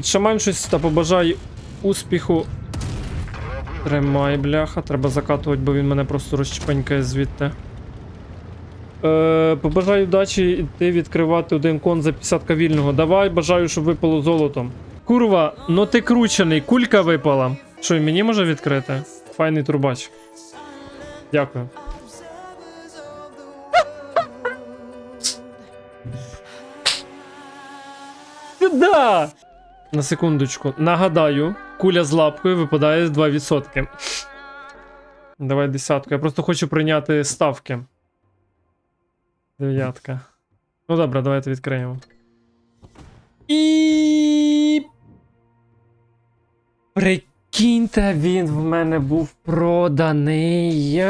Підшамань щось та побажай успіху. Тримай, бляха, треба закатувати, бо він мене просто розчпанькає звідти. Е, побажаю удачі йти відкривати один кон за 50 вільного. Давай, бажаю, щоб випало золотом. Курва, ну ти кручений, кулька випала. Що, і мені може відкрити? Файний трубач. Дякую. Сюда! На секундочку. Нагадаю, куля з лапкою випадає 2%. Давай десятку. Я просто хочу прийняти ставки. Дев'ятка. Ну добре, давайте відкриємо. І. Прикиньте, він в мене був проданий.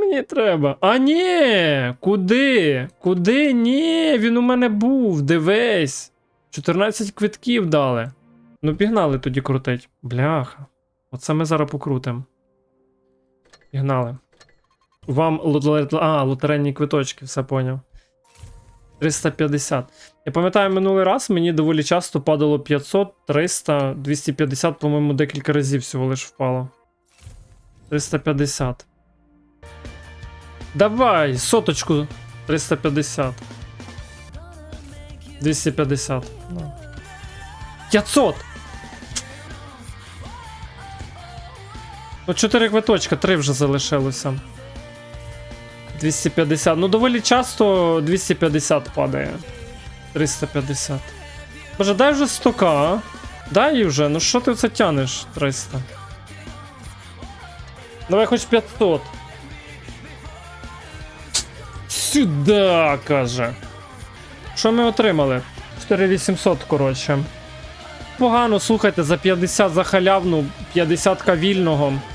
Мені треба. А ні! Куди? Куди? Ні, він у мене був. Дивись. 14 квитків дали. Ну, пігнали тоді крутить. Бляха. Оце ми зараз покрутимо. Пігнали. Вам а, лотерейні квиточки, все поняв. 350. Я пам'ятаю, минулий раз мені доволі часто падало 500, 300, 250, по-моєму, декілька разів всього лиш впало. 350. Давай, соточку 350. 250. Ну. 500! Ну, 4 квиточка, 3 вже залишилося. 250. Ну, доволі часто 250 падає. 350. Боже, дай вже 100к, а? Дай вже, ну що ти це тянеш 300? Давай хоч 500. Сюда, каже. Що ми отримали? 4800, коротше. Погано, слухайте, за 50 за халявну, 50к вільного.